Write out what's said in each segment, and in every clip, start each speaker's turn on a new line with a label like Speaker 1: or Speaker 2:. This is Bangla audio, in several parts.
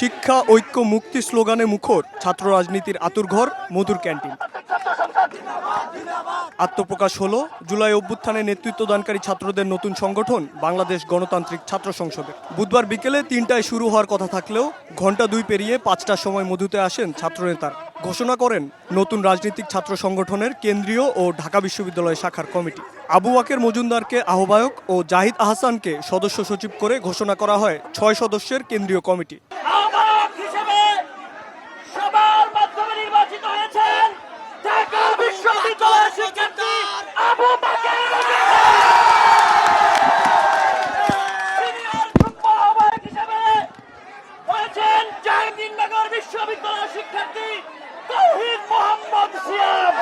Speaker 1: শিক্ষা, ঐক্য, মুক্তি স্লোগানে মুখর ছাত্র রাজনীতির আতুরঘর মধুর ক্যান্টিন। আত্মপ্রকাশ হল জুলাই অভ্যুত্থানে নেতৃত্বদানকারী ছাত্রদের নতুন সংগঠন, বাংলাদেশ গণতান্ত্রিক ছাত্র সংসদে বুধবার বিকেলে তিনটায় শুরু হওয়ার কথা থাকলেও ঘণ্টা দুই পেরিয়ে পাঁচটার সময় মধুতে আসেন ছাত্রনেতারা। ঘোষণা করেন নতুন রাজনৈতিক ছাত্র সংগঠনের কেন্দ্রীয় ও ঢাকা বিশ্ববিদ্যালয় শাখার কমিটি। আবু আকের মজুমদারকে আহ্বায়ক ও জাহিদ আহসানকে সদস্য সচিব করে ঘোষণা করা হয় ছয় সদস্যের কেন্দ্রীয় কমিটি
Speaker 2: আহ্বায়ক হিসেবে সবার মাধ্যমে নির্বাচিত হয়েছেন ঢাকা বিশ্ববিদ্যালয়ের শিক্ষার্থী আবু বাকের সিনিয়র যুগ্ম আহ্বায়ক হিসেবে হয়েছেন জাহাঙ্গীরনগর বিশ্ববিদ্যালয়ের শিক্ষার্থী Tauhid Mohammad Siam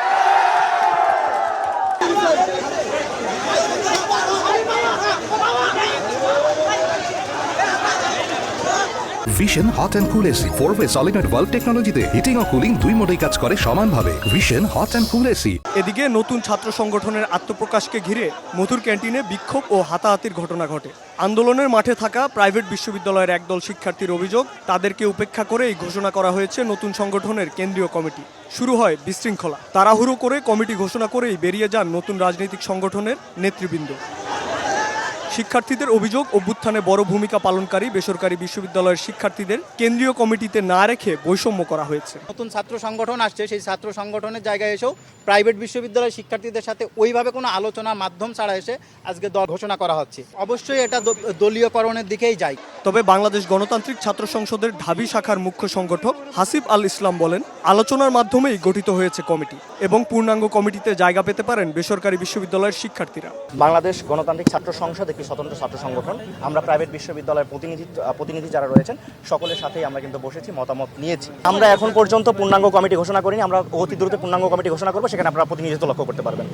Speaker 3: vision hot and cool AC four way solenoid bulb টেকনোলজিতে হিটিং ও কুলিং দুই মোডেই কাজ করে সমানভাবে। Vision hot and cool AC
Speaker 1: এদিকে নতুন ছাত্র সংগঠনের আত্মপ্রকাশকে ঘিরে মধুর ক্যান্টিনে বিক্ষোভ ও হাতাহাতির ঘটনা ঘটে। আন্দোলনের মাঠে থাকা প্রাইভেট বিশ্ববিদ্যালয়ের একদল শিক্ষার্থীর অভিযোগ, তাদেরকে উপেক্ষা করে এই ঘোষণা করা হয়েছে নতুন সংগঠনের কেন্দ্রীয় কমিটি। শুরু হয় বিশৃঙ্খলা। তাড়াহুড়ো করে কমিটি ঘোষণা করেই বেরিয়ে যান নতুন রাজনৈতিক সংগঠনের নেতৃবৃন্দ। শিক্ষার্থীদের অভিযোগ অভ্যুত্থানে বড় ভূমিকা পালনকারী বেসরকারি বিশ্ববিদ্যালয়ের শিক্ষার্থীদের কেন্দ্রীয় কমিটিতে না রেখে বৈষম্য করা হয়েছে।
Speaker 4: নতুন ছাত্র সংগঠন আসছে সেই ছাত্র সংগঠনের জায়গায় এসেও প্রাইভেট বিশ্ববিদ্যালয়ের শিক্ষার্থীদের সাথে ওইভাবে কোনো আলোচনার মাধ্যম ছাড়া এসে আজকে দল ঘোষণা করা হচ্ছে। অবশ্যই এটা দলীয়করণের দিকেই যায়।
Speaker 1: তবে বাংলাদেশ গণতান্ত্রিক ছাত্র সংসদের ঢাবি শাখার মুখ্য সংগঠক হাসিব আল ইসলাম বলেন আলোচনার মাধ্যমেই গঠিত হয়েছে কমিটি এবং পূর্ণাঙ্গ কমিটিতে জায়গা পেতে পারেন বেসরকারি বিশ্ববিদ্যালয়ের শিক্ষার্থীরা।
Speaker 5: বাংলাদেশ গণতান্ত্রিক ছাত্র সংসদে স্বতন্ত্র ছাত্র সংগঠন, আমরা প্রাইভেট বিশ্ববিদ্যালয়ের প্রতিনিধি প্রতিনিধি যারা রয়েছেন, সকলের সাথেই আমরা কিন্তু বসেছি, মতামত নিয়েছি। আমরা এখন পর্যন্ত পূর্ণাঙ্গ কমিটি ঘোষণা করিনি, আমরা অতি দ্রুত পূর্ণাঙ্গ কমিটি ঘোষণা করব, সেখানে আপনারা প্রতিনিধিত্ব লক্ষ্য করতে পারবেন।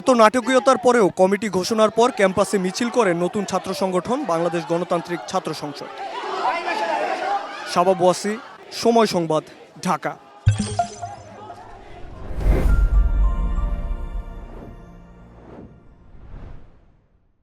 Speaker 1: এত নাটকীয়তার পরেও কমিটি ঘোষণার পর ক্যাম্পাসে মিছিল করে নতুন ছাত্র সংগঠন, বাংলাদেশ গণতান্ত্রিক ছাত্র সংসদ। শাবাব সময় সংবাদ, ঢাকা।